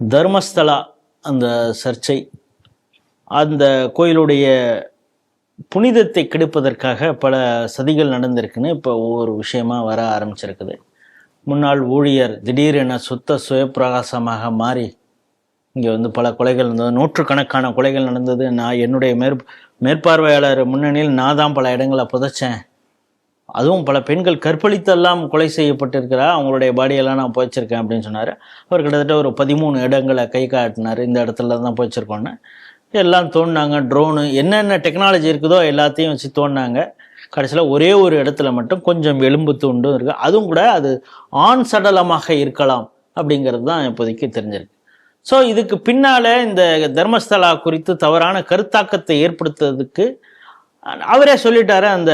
தர்மஸ்தலா அந்த சர்ச்சை அந்த கோயிலுடைய புனிதத்தை கெடுப்பதற்காக பல சதிகள் நடந்திருக்குன்னு இப்போ ஒவ்வொரு விஷயமா வர ஆரம்பிச்சிருக்குது. முன்னாள் ஊழியர் திடீரென சுத்த சுயப்பிரகாசமாக மாறி இங்கே வந்து பல கொலைகள் இருந்தது நூற்றுக்கணக்கான கொலைகள் நடந்தது. நான் என்னுடைய மேற் மேற்பார்வையாளர் முன்னணியில் நான் தான் பல இடங்களை புதைச்சேன். அதுவும் பல பெண்கள் கற்பழித்தெல்லாம் கொலை செய்யப்பட்டிருக்கிறா அவங்களுடைய பாடியெல்லாம் நான் போய்ச்சிருக்கேன் அப்படின்னு சொன்னார். அவர் கிட்டத்தட்ட ஒரு பதிமூணு இடங்களை கை காட்டினார். இந்த இடத்துல தான் போய்ச்சிருக்கோன்னு எல்லாம் தோண்டினாங்க. ட்ரோனு என்னென்ன டெக்னாலஜி இருக்குதோ எல்லாத்தையும் வச்சு தோண்டினாங்க. கடைசியில் ஒரே ஒரு இடத்துல மட்டும் கொஞ்சம் எலும்பு துண்டும் இருக்குது அதுவும் கூட அது ஆண் சடலமாக இருக்கலாம் அப்படிங்கிறது தான் இப்போதைக்கு தெரிஞ்சிருக்கு. ஸோ இதுக்கு பின்னால் இந்த தர்மஸ்தலா குறித்து தவறான கருத்தாக்கத்தை ஏற்படுத்துறதுக்கு அவரே சொல்லிட்டாரு அந்த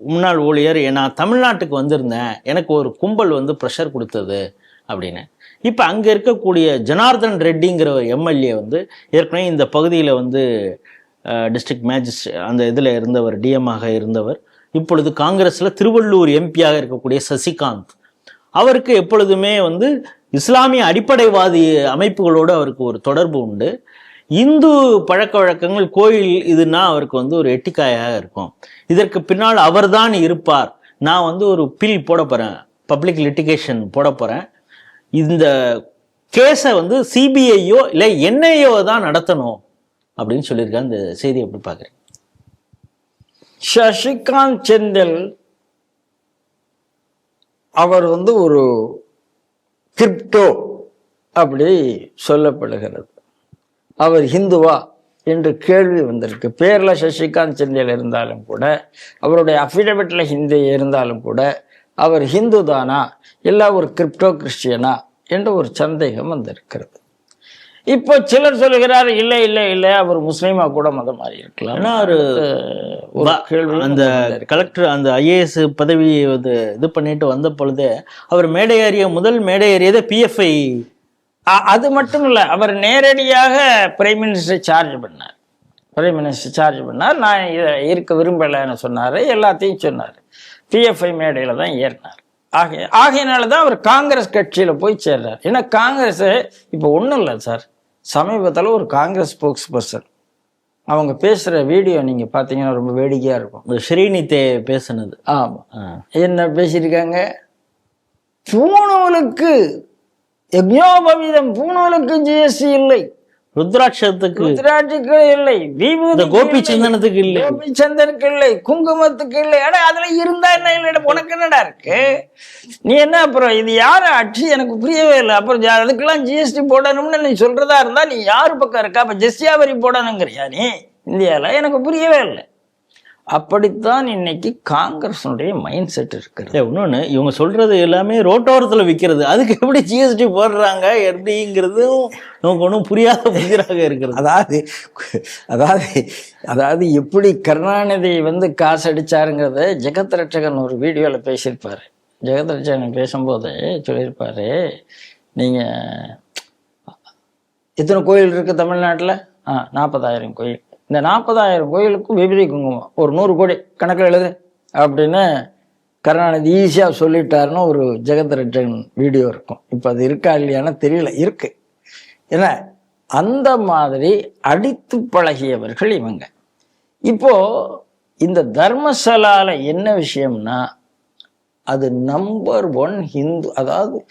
முன்னாள் ஊழியர் நான் தமிழ்நாட்டுக்கு வந்திருந்தேன். எனக்கு ஒரு கும்பல் வந்து ப்ரெஷர் கொடுத்தது. அப்படின்னு. இப்போ அங்கே இருக்கக்கூடிய ஜனார்தன் ரெட்டிங்கிற ஒரு எம்எல்ஏ வந்து ஏற்கனவே இந்த பகுதியில் வந்து டிஸ்ட்ரிக்ட் மேஜிஸ்ட்ரேட் அந்த இதில் இருந்தவர் டிஎம்மாக இருந்தவர். இப்பொழுது காங்கிரஸில் திருவள்ளூர் எம்பியாக இருக்கக்கூடிய சசிகாந்த். அவருக்கு எப்பொழுதுமே வந்து இஸ்லாமிய அடிப்படைவாதி அமைப்புகளோடு அவருக்கு ஒரு தொடர்பு உண்டு. இந்து பழக்க வழக்கங்கள் கோயில் இதுனா அவருக்கு வந்து ஒரு எட்டிக்காயாக இருக்கும். இதற்கு பின்னால் அவர்தான் இருப்பார். நான் வந்து ஒரு பில் போட போகிறேன் பப்ளிக் லிட்டிகேஷன் போட போகிறேன் இந்த கேஸை வந்து சிபிஐயோ இல்லை என்ஐயோ தான் நடத்தணும் அப்படின்னு சொல்லியிருக்காங்க இந்த செய்தி எப்படி பார்க்குறேன் சசிகாந்த் செந்தில் அவர் வந்து ஒரு கிரிப்டோ அப்படி சொல்லப்படுகிறது. அவர் ஹிந்துவா என்று கேள்வி வந்திருக்கு. பேர்ல சசிகாந்த் செந்தில் இருந்தாலும் கூட அவருடைய அஃபிடவிட்ல ஹிந்தி இருந்தாலும் கூட அவர் ஹிந்து தானா இல்லை ஒரு கிரிப்டோ கிறிஸ்டியனா என்ற ஒரு சந்தேகம் வந்திருக்கிறது. இப்போ சிலர் சொல்லுகிறார் இல்லை இல்லை இல்லை அவர் முஸ்லீமா கூட மதம் மாறி இருக்கலாம். ஒரு கேள்வி அந்த கலெக்டர் அந்த ஐஏஎஸ் வந்து இது பண்ணிட்டு வந்த பொழுதே அவர் மேடை ஏறிய முதல் மேடை ஏறியதே பிஎஃப்ஐ அது மட்டும் இல்லை அவர் நேரடியாக பிரைம் மினிஸ்டர் சார்ஜ் பண்ணார். பிரைம் மினிஸ்டர் சார்ஜ் பண்ணார். நான் இதை இருக்க விரும்பலைன்னு சொன்னார் எல்லாத்தையும் சொன்னார். பிஎஃப்ஐ மேடையில் தான் ஏறினார். ஆகிய ஆகையினால தான் அவர் காங்கிரஸ் கட்சியில் போய் சேர்றார். ஏன்னா காங்கிரஸ் இப்போ ஒன்றும் இல்லை சார். சமீபத்தில் ஒரு காங்கிரஸ் ஸ்போக்ஸ் பர்சன் அவங்க பேசுகிற வீடியோ நீங்கள் பார்த்தீங்கன்னா ரொம்ப வேடிக்கையாக இருக்கும். ஸ்ரீநிதே பேசுனது. ஆமாம். என்ன பேசியிருக்காங்க? பூணூலுக்கு யஜ்ஞோபவீதம் பூணூலுக்கு ஜிஎஸ்டி இல்லை. ருத்ராட்சத்துக்கு ருத்ராட்சிக்கு இல்லை. இந்த கோபி இல்லை. சந்தனத்துக்கு இல்லை. கோபி சந்தனுக்கு இல்லை. குங்குமத்துக்கு இல்லை. அட அதுல இருந்தா என்ன இல்லை? உனக்கு என்னடா இருக்கு? நீ என்ன அப்புறம் இது யார் ஆட்சி? எனக்கு புரியவே இல்லை. அப்புறம் அதுக்கெல்லாம் ஜிஎஸ்டி போடணும்னு நீ சொல்றதா இருந்தா நீ யார் பக்கம் இருக்கா? அப்ப ஜெஸ்டியா வரி போடணுங்கிறியா நீ? இந்தியால? எனக்கு புரியவே இல்லை. அப்படித்தான் இன்னைக்கு காங்கிரஸுடைய மைண்ட் செட் இருக்கிறது. இல்ல, இன்னொன்னு இவங்க சொல்றது எல்லாமே ரோட்டோரத்துல விக்கிறது. அதுக்கு எப்படி ஜிஎஸ்டி போடுறாங்க எப்படிங்கிறதும் நமக்கு ஒன்றும் புரியாத புதிராக இருக்கிறது. அதாவது அதாவது அதாவது எப்படி கருணாநிதி வந்து காசு அடிச்சாருங்கிறத ஜெகத் ரட்சகன் ஒரு வீடியோவில் பேசியிருப்பாரு. ஜெகத் ரட்சகன் பேசும்போது சொல்லியிருப்பாரு நீங்கள் எத்தனை கோயில் இருக்குது தமிழ்நாட்டில்? ஆ நாற்பதாயிரம் கோயில். இந்த நாற்பதாயிரம் கோயிலுக்கும் விபதி குங்குமம். ஒரு நூறு கோடி கணக்கில் எழுது. அப்படின்னு கருணாநிதி ஈஸியாக சொல்லிட்டாருன்னு ஒரு ஜெகத் ரட்சகன் வீடியோ இருக்கும். இப்போ அது இருக்கா இல்லையான்னு தெரியல. இருக்கு. ஏன்னா அந்த மாதிரி அடித்து பழகியவர்கள் இவங்க. இப்போ இந்த தர்மசலால என்ன விஷயம்னா அது நம்பர் ஒன் ஹிந்து அதாவது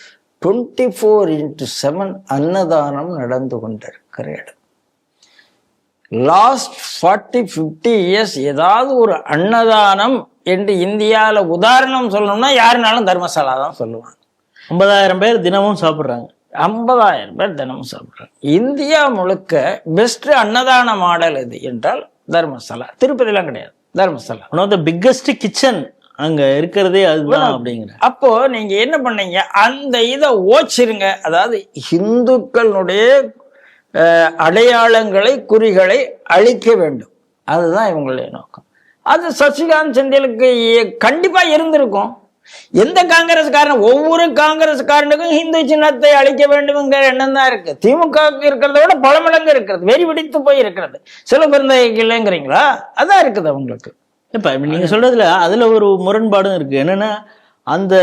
டுவெண்ட்டி ஃபோர் இன்ட்டு செவன் அன்னதானம் நடந்து கொண்டிருக்கிற இடம். லாஸ்ட் ஃபார்ட்டி ஃபிஃப்டி இயர்ஸ் ஏதாவது ஒரு அன்னதானம் என்று இந்தியாவில் உதாரணம் சொல்லணும்னா யாருனாலும் தர்மசாலா தான் சொல்லுவாங்க. ஐம்பதாயிரம் பேர் தினமும் சாப்பிட்றாங்க. ஐம்பதாயிரம் பேர் தினமும் சாப்பிட்றாங்க. இந்தியா முழுக்க பெஸ்ட் அன்னதான மாடல் எது என்றால் தர்மசாலா. திருப்பதிலாம் கிடையாது. Dharmasala. One of the biggest kitchen அங்க இருக்கிறதே அதுதான் அப்படிங்கிற. அப்போ நீங்க என்ன பண்ணீங்க? அந்த இதை ஓச்சிருங்க. அதாவது இந்துக்களுடைய அடையாளங்களை குறிகளை அழிக்க வேண்டும். அதுதான் இவங்களுடைய நோக்கம். அது சசிகாந்த் செந்திலுக்கு கண்டிப்பாக இருந்திருக்கும். எந்த காங்கிரஸ்காரன் ஒவ்வொரு காங்கிரஸ்காரனுக்கும் இந்து சின்னத்தை அழிக்க வேண்டும்ங்கிற எண்ணம் தான் இருக்கு. திமுக இருக்கிறத விட பல மடங்கு இருக்கிறது. வெறி வெடித்து போய் இருக்கிறது. சில பிறந்த இல்லைங்கிறீங்களா? அதான் இருக்குது அவங்களுக்கு. இப்போ நீங்கள் சொல்றதுல அதில் ஒரு முரண்பாடும் இருக்கு. என்னன்னா அந்த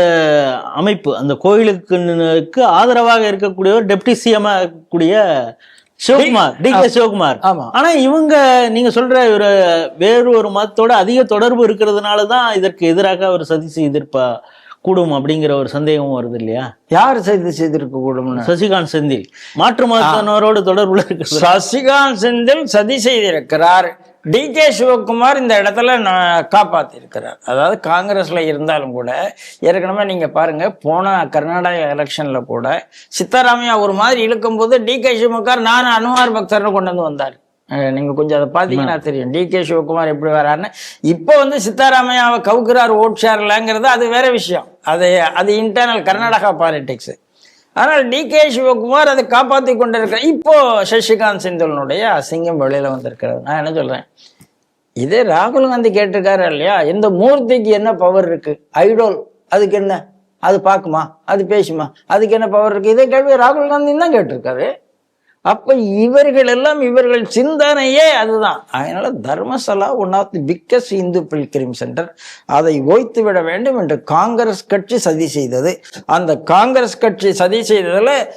அமைப்பு அந்த கோயிலுக்கு ஆதரவாக இருக்கக்கூடியவர் டெப்டி சிஎம் கூடிய சிவகுமார் டி கே சிவகுமார். ஆமா. ஆனா இவங்க நீங்க சொல்ற ஒரு வேறு ஒரு மதத்தோட அதிக தொடர்பு இருக்கிறதுனால தான் இதற்கு எதிராக அவர் சதி செய்திருப்பா கூடும் அப்படிங்கிற ஒரு சந்தேகமும் வருது இல்லையா? யார் செய்து செய்திருக்க கூடும்னு? சசிகாந்த் செந்தில். மாற்று மதத்தினரோடு தொடர்புல இருக்கிறது. சசிகாந்த் செந்தில் சதி செய்திருக்கிறார் டி கே சிவகுமார் இந்த இடத்துல நான் காப்பாத்திருக்கிறார். அதாவது காங்கிரஸ்ல இருந்தாலும் கூட ஏற்கனவே நீங்க பாருங்க போன கர்நாடக எலெக்ஷன்ல கூட சித்தராமையா ஒரு மாதிரி இழுக்கும்போது டி கே சிவகுமார் நான் அனுமார் பக்தர்னு கொண்டு வந்து வந்தார். அஹ் நீங்க கொஞ்சம் அதை பாத்தீங்கன்னா தெரியும். டி கே சிவகுமார் எப்படி வராருன்னு. இப்போ வந்து சித்தாராமையாவை கவுக்குறார் ஓட் ஷேர்லங்கிறது அது வேற விஷயம். அது அது இன்டர்னல் கர்நாடகா பாலிடிக்ஸ் ஆனால் டி கே சிவகுமார் அதை காப்பாற்றி கொண்டிருக்கிறார் இப்போ சசிகாந்த் செந்திலனுடைய அசிங்கம் வெளியில் வந்திருக்கிறது. நான் என்ன சொல்கிறேன் இதே ராகுல் காந்தி கேட்டிருக்காரு இல்லையா? இந்த மூர்த்திக்கு என்ன பவர் இருக்கு? ஐடோல் அதுக்கு என்ன? அது பார்க்குமா? அது பேசுமா? அதுக்கு என்ன பவர் இருக்கு? இதே கேள்வி ராகுல் காந்தி தான் கேட்டிருக்காரு. அப்ப இவர்கள் எல்லாம் இவர்கள் சிந்தனையே அதுதான். அதனால Dharmasala one of the biggest Hindu pilgrim centre அதை ஓய்த்து விட வேண்டும் என்று காங்கிரஸ் கட்சி சதி செய்தது. அந்த காங்கிரஸ் கட்சி சதி செய்ததுல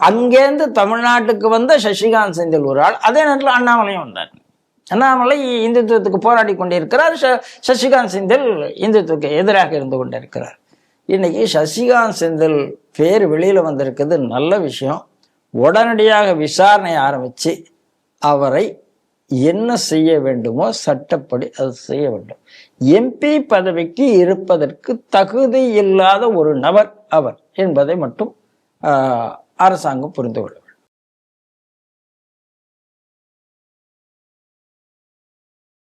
அங்கேருந்து தமிழ்நாட்டுக்கு வந்த சசிகாந்த் செந்தில் ஒரு ஆள் அதே நேரத்தில் அண்ணாமலையும் வந்தார். அண்ணாமலை இந்துத்துவத்துக்கு போராடி கொண்டிருக்கிறார். ச- சசிகாந்த் செந்தில் இந்துத்துவக்கு எதிராக இருந்து கொண்டிருக்கிறார். இன்னைக்கு சசிகாந்த் செந்தில் பேர் வெளியில வந்திருக்கிறது நல்ல விஷயம். உடனடியாக விசாரணை ஆரம்பித்து அவரை என்ன செய்ய வேண்டுமோ சட்டப்படி அது செய்ய வேண்டும். எம்பி பதவிக்கு இருப்பதற்கு தகுதி இல்லாத ஒரு நபர் அவர் என்பதை மட்டும் அரசாங்கம் புரிந்து கொள்ளும்